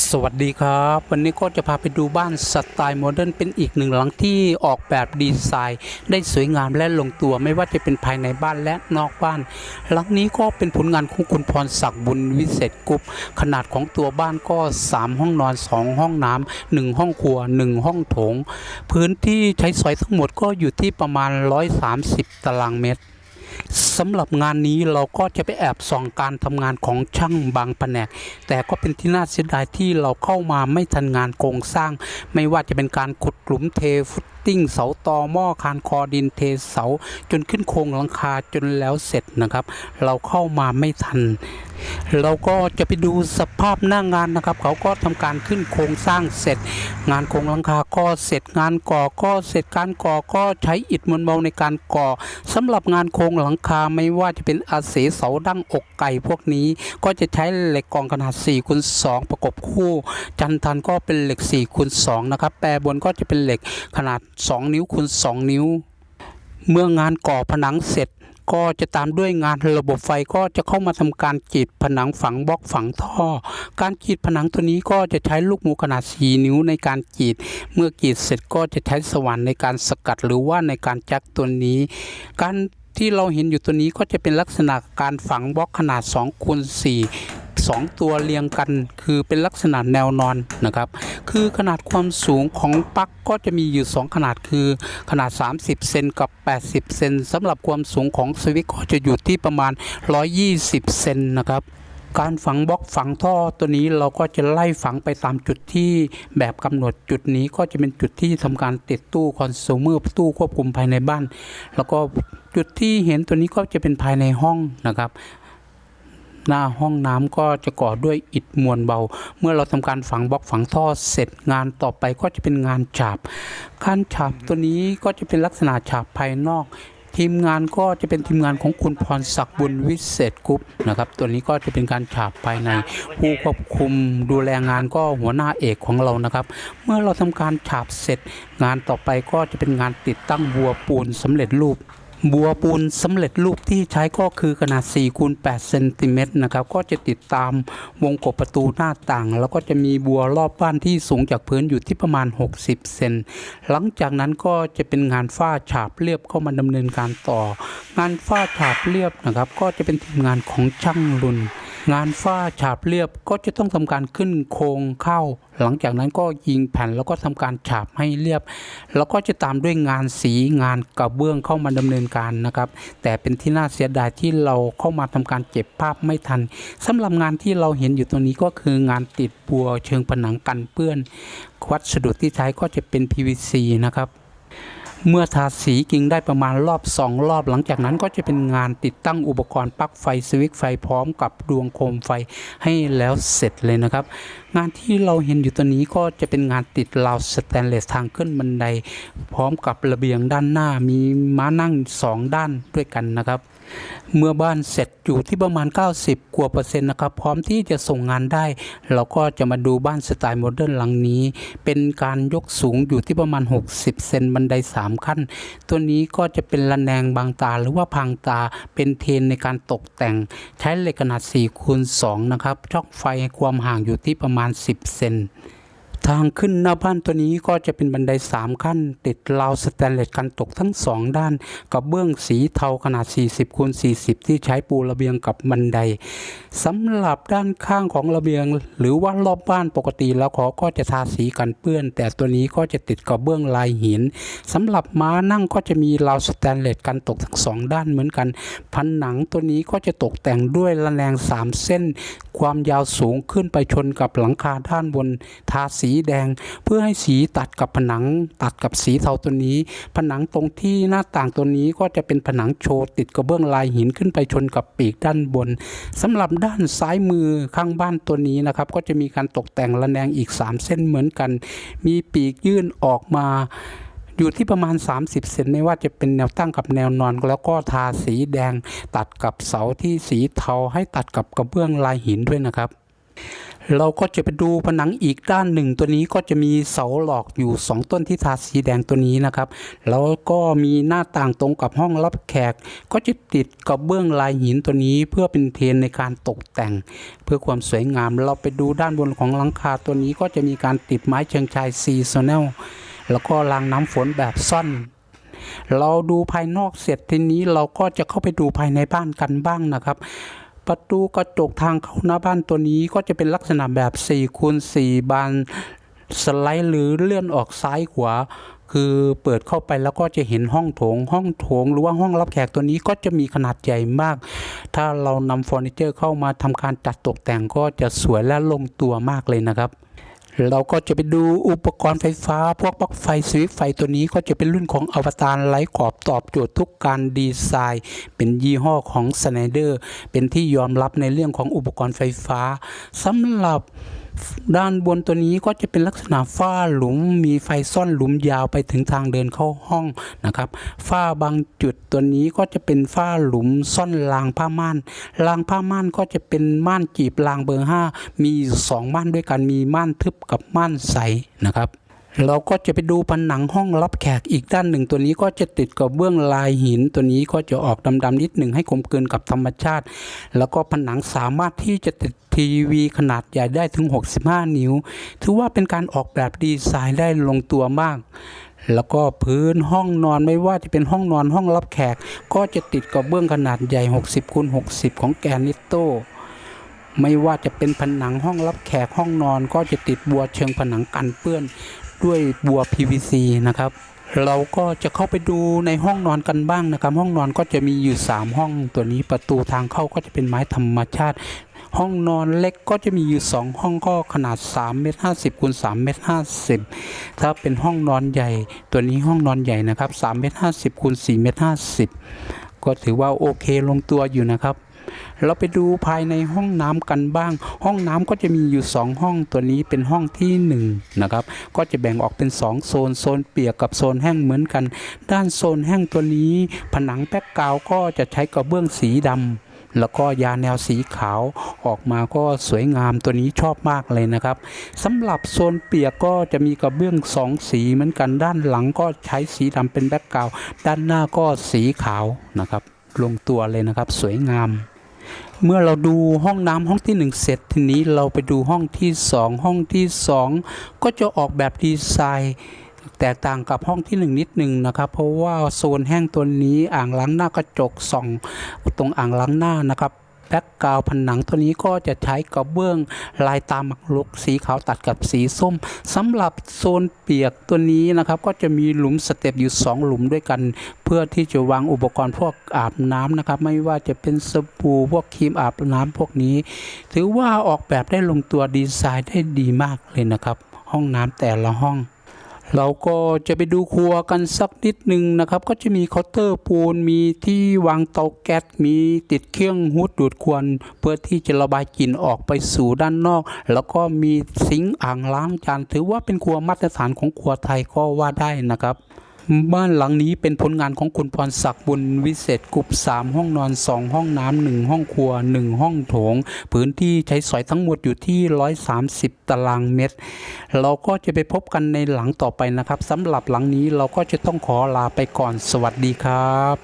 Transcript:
สวัสดีครับ วันนี้ก็จะพาไปดูบ้านสไตล์โมเดิร์นเป็นอีกหนึ่งหลังที่ออกแบบดีไซน์ ได้สวยงามและลงตัวไม่ว่าจะเป็นภายในบ้านและนอกบ้าน หลังนี้ก็เป็นผลงานของคุณพรศักดิ์บุญวิเศษกุ๊ปขนาดของตัวบ้านก็ 3 ห้องนอน 2 ห้องน้ำ1ห้องครัว 1 ห้องโถง พื้นที่ใช้สอยทั้งหมดก็อยู่ที่ประมาณ 130 ตารางเมตร สำหรับงานนี้เราก็จะไปแอบส่องการทำงานของช่างบางแผนก แต่ก็เป็นที่น่าเสียดายที่เราเข้ามาไม่ทันงานโครงสร้าง ไม่ว่าจะเป็นการขุดหลุมเทฟุตติ้งเสาตอหม้อคานคอดินเทเสา จนขึ้นโครงหลังคาจนแล้วเสร็จนะครับ เราเข้ามาไม่ทัน เราก็จะไปดูสภาพหน้างานนะครับ เขาก็ทำการขึ้นโครงสร้างเสร็จ งานโครงหลังคาก็เสร็จงานก่อก็เสร็จการก่อก็ใช้อิฐมวลเบาในการก่อสำหรับงานโครงหลังคาไม่ว่าจะเป็นอาเสเสาดั้งอกไก่พวกนี้ ก็จะใช้เหล็กกองขนาด4คูณ2ประกบคู่ จันทันก็เป็นเหล็ก4คูณ2นะครับแปรบนก็จะเป็นเหล็กขนาด 2 นิ้วคูณ2นิ้ว เมื่องานก่อผนังเสร็จ ก็จะตามด้วยงานระบบไฟก็จะเข้ามาทำการกีดผนังฝังบล็อกฝังท่อ การกีดผนังตัวนี้ก็จะใช้ลูกหมูขนาด 4 นิ้วในการกีด เมื่อกีดเสร็จก็จะใช้สว่านในการสกัดหรือว่าในการจักตัวนี้ การที่เราเห็นอยู่ตัวนี้ก็จะเป็นลักษณะการฝังบล็อกขนาด2คูณ4 สองตัวเรียงกัน คือเป็นลักษณะแนวนอนนะครับ คือขนาดความสูงของปลั๊กก็จะมีอยู่ 2 ขนาดคือขนาด 30 เซนกับ 80 เซนสำหรับความสูงของสวิตช์ก็จะอยู่ที่ประมาณ 120 เซนนะครับการฝังบล็อกฝังท่อตัวนี้เราก็จะไล่ฝังไปตามจุดที่แบบกำหนดจุดนี้ก็จะเป็นจุดที่ทำการติดตู้คอน sumer ตู้ควบคุมภายในบ้าน แล้วก็จุดที่เห็นตัวนี้ก็จะเป็นภายในห้องนะครับ หน้าห้องน้ำก็จะก่อด้วยอิฐมวลเบา เมื่อเราทำการฝังบล็อกฝังท่อเสร็จงานต่อไปก็จะเป็นงานฉาบการฉาบตัวนี้ก็จะเป็นลักษณะฉาบภายนอกทีมงานก็จะเป็นทีมงานของคุณพรศักดิ์บุญวิเศษกรุ๊ปนะครับ ตัวนี้ก็จะเป็นการฉาบภายใน ผู้ควบคุมดูแลงานก็หัวหน้าเอกของเรานะครับ เมื่อเราทำการฉาบเสร็จ งานต่อไปก็จะเป็นงานติดตั้งบัวปูนสำเร็จรูป บัวปูนสำเร็จรูปที่ใช้ก็คือขนาด4คูณ8เซนติเมตรนะครับก็จะติดตามวงกบประตูหน้าต่าง แล้วก็จะมีบัวรอบบ้านที่สูงจากพื้นอยู่ที่ประมาณ 60 เซนหลังจากนั้นก็จะเป็นงานฝ้าฉาบเรียบเข้ามาดำเนินการต่อ งานฝ้าฉาบเรียบนะครับ ก็จะเป็นทีมงานของช่างรุน งานฝ้าฉาบเรียบก็จะต้องทำการขึ้นโครงเข้า หลังจากนั้นก็ยิงแผ่นแล้วก็ทำการฉาบให้เรียบ แล้วก็จะตามด้วยงานสีงานกระเบื้องเข้ามาดำเนินการนะครับ แต่เป็นที่น่าเสียดายที่เราเข้ามาทำการเก็บภาพไม่ทันสำหรับงานที่เราเห็นอยู่ตรงนี้ก็คืองานติดบัวเชิงผนังกันเปื้อน วัสดุที่ใช้ก็จะเป็น PVC นะครับ เมื่อทาสีกิ่งได้ประมาณรอบสองรอบหลังจากนั้นก็จะเป็นงานติดตั้งอุปกรณ์ปลั๊กไฟสวิตช์ไฟพร้อมกับดวงโคมไฟให้แล้วเสร็จเลยนะครับ งานที่เราเห็นอยู่ตัวนี้ก็จะเป็นงานติดราวสแตนเลสทางขึ้นบันได พร้อมกับระเบียงด้านหน้ามีม้านั่งสองด้านด้วยกันนะครับ เมื่อบ้านเสร็จอยู่ที่ประมาณ 90 กว่าเปอร์เซ็นต์นะครับ พร้อมที่จะส่งงานได้ เราก็จะมาดูบ้านสไตล์โมเดิร์นหลังนี้ เป็นการยกสูงอยู่ที่ประมาณ 60 เซนบันได 3 ขั้น ตัวนี้ก็จะเป็นระแนงบางตาหรือว่าพังตาเป็นเทนในการตกแต่ง ใช้เหล็กขนาด4คูณ2นะครับช่องไฟความห่างอยู่ที่ประมาณ 10 เซน ทางขึ้นหน้าบ้านตัวนี้ก็จะเป็นบันได 3 ขั้น ติดราวสแตนเลสกันตกทั้ง 2 ด้าน กับเบื้องสีเทาขนาด 40คูณ40 ที่ใช้ปูระเบียงกับบันไดสำหรับด้านข้างของระเบียง หรือว่ารอบบ้านปกติแล้วเขาก็จะทาสีกันเปื้อน แต่ตัวนี้ก็จะติดกับเบื้องลายหินสำหรับม้านั่งก็จะมีราวสแตนเลสกันตกทั้งสองด้านเหมือนกันผนังตัวนี้ก็จะตกแต่งด้วยระแนง 3 เส้น ความยาวสูงขึ้นไปชนกับหลังคาด้านบนทาสีแดง เพื่อให้สีตัดกับผนังตัดกับสีเทาตัวนี้ ผนังตรงที่หน้าต่างตัวนี้ก็จะเป็นผนังโชว์ติดกับเบื้องลายหินขึ้นไปชนกับปีกด้านบนสำหรับด้านซ้ายมือข้างบ้านตัวนี้นะครับ ก็จะมีการตกแต่งระแนงอีก 3 เส้นเหมือนกัน มีปีกยื่นออกมาอยู่ที่ประมาณ 30 เซนไม่ว่าจะเป็นแนวตั้งกับแนวนอน แล้วก็ทาสีแดงตัดกับเสาที่สีเทาให้ตัดกับกระเบื้องลายหินด้วยนะครับ เราก็จะไปดูผนังอีกด้านหนึ่งตัวนี้ก็จะมีเสาหลอกอยู่ 2 ต้นที่ทาสีแดงตัวนี้นะครับ แล้วก็มีหน้าต่างตรงกับห้องรับแขก ก็จะติดกับเบื้องลายหินตัวนี้เพื่อเป็นเทนในการตกแต่ง เพื่อความสวยงาม เราไปดูด้านบนของหลังคาตัวนี้ก็จะมีการติดไม้เชิงชายซีซันแนลแล้วก็รางน้ำฝนแบบซ่อนเราดูภายนอกเสร็จทีนี้เราก็จะเข้าไปดูภายในบ้านกันบ้างนะครับ ประตูกระจกทางเข้าหน้าบ้านตัวนี้ก็จะเป็นลักษณะแบบ4คูณ4บานสไลด์หรือเลื่อนออกซ้ายขวาคือเปิดเข้าไปแล้วก็จะเห็นห้องโถง ห้องโถงหรือว่าห้องรับแขกตัวนี้ก็จะมีขนาดใหญ่มาก ถ้าเรานำเฟอร์นิเจอร์เข้ามาทำการจัดตกแต่งก็จะสวยและลงตัวมากเลยนะครับ เราก็จะไปดูอุปกรณ์ไฟฟ้า พวกปลั๊กไฟสวิตช์ไฟตัวนี้ก็จะเป็นรุ่นของอวตารไร้ขอบตอบโจทย์ทุกการดีไซน์ เป็นยี่ห้อของสไนเดอร์เป็นที่ยอมรับในเรื่องของอุปกรณ์ไฟฟ้าสำหรับ ด้านบนตัวนี้ก็จะเป็นลักษณะฝ้าหลุมมีไฟซ่อนหลุมยาวไปถึงทางเดินเข้าห้องนะครับ ฝ้าบางจุดตัวนี้ก็จะเป็นฝ้าหลุมซ่อนรางผ้าม่านรางผ้าม่านก็จะเป็นม่านจีบรางเบอร์ห้ามีอยู่สองม่านด้วยกันมีม่านทึบกับม่านใสนะครับ เราก็จะไปดูผนังห้องรับแขกอีกด้านหนึ่งตัวนี้ก็จะติดกับเบื้องลายหิน ตัวนี้ก็จะออกดำๆนิดหนึ่งให้กลมกลืนกับธรรมชาติ แล้วก็ผนังสามารถที่จะติดทีวีขนาดใหญ่ได้ถึง 65 นิ้ว ถือว่าเป็นการออกแบบดีไซน์ได้ลงตัวมาก แล้วก็พื้นห้องนอนไม่ว่าจะเป็นห้องนอนห้องรับแขก ก็จะติดกับเบื้องขนาดใหญ่ 60คูณ60 ของแกรนิโตไม่ว่าจะเป็นผนังห้องรับแขกห้องนอนก็จะติดบัวเชิงผนังกันเปื้อน ด้วยบัว PVC นะครับ เราก็จะเข้าไปดูในห้องนอนกันบ้างนะครับ ห้องนอนก็จะมีอยู่ 3 ห้องตัวนี้ประตูทางเข้าก็จะเป็นไม้ธรรมชาติ ห้องนอนเล็กก็จะมีอยู่ 2 ห้องก็ขนาด3เมตร50คูณ3เมตร50 ถ้าเป็นห้องนอนใหญ่ ตัวนี้ห้องนอนใหญ่นะครับ3เมตร50คูณ4เมตร50 ก็ถือว่าโอเคลงตัวอยู่นะครับ เราไปดูภายในห้องน้ำกันบ้าง ห้องน้ำก็จะมีอยู่ 2 ห้องตัวนี้เป็นห้องที่1นะครับก็จะแบ่งออกเป็น 2 โซนโซนเปียกกับโซนแห้งเหมือนกัน ด้านโซนแห้งตัวนี้ ผนังแป๊กกาวก็จะใช้กระเบื้องสีดำแล้วก็ยาแนวสีขาวออกมาก็สวยงามตัวนี้ชอบมากเลยนะครับสำหรับโซนเปียกก็จะมีกระเบื้องสองสีเหมือนกันด้านหลังก็ใช้สีดำเป็นแบ็กกราวด์ด้านหน้าก็สีขาวนะครับ ลงตัวเลยนะครับ สวยงาม เมื่อเราดูห้องน้ำห้องที่ 1 เสร็จทีนี้เราไปดูห้องที่ 2 ห้องที่ 2 ก็จะออกแบบดีไซน์แตกต่างกับห้องที่ 1 นิดหนึ่งนะครับ เพราะว่าโซนแห้งตัวนี้อ่างล้างหน้ากระจกส่องตรงอ่างล้างหน้านะครับ แบ็กกราวผนังตัวนี้ก็จะใช้กระเบื้องลายตามหมักลุกสีขาวตัดกับสีส้มสำหรับโซนเปียกตัวนี้นะครับก็จะมีหลุมสเต็ปอยู่ 2 หลุมด้วยกัน เพื่อที่จะวางอุปกรณ์พวกอาบน้ำนะครับไม่ว่าจะเป็นสบู่พวกครีมอาบน้ำพวกนี้ ถือว่าออกแบบได้ลงตัวดีไซน์ได้ดีมากเลยนะครับ ห้องน้ำแต่ละห้อง เราก็จะไปดูครัวกันสักนิดหนึ่งนะครับ ก็จะมีเคาน์เตอร์ปูนมีที่วางเตาแก๊สมีติดเครื่องฮูดดูดควันเพื่อที่จะระบายกลิ่นออกไปสู่ด้านนอก แล้วก็มีซิงค์อ่างล้างจานถือว่าเป็นครัวมาตรฐานของครัวไทยก็ว่าได้นะครับ บ้านหลังนี้เป็นผลงานของคุณพรศักดิ์บุญวิเศษกรุบ3 ห้องนอน 2 ห้องน้ำ1ห้องครัว 1 ห้องโถง พื้นที่ใช้สอยทั้งหมดอยู่ที่ 130 ตารางเมตร เราก็จะไปพบกันในหลังต่อไปนะครับสำหรับหลังนี้เราก็จะต้องขอลาไปก่อนสวัสดีครับ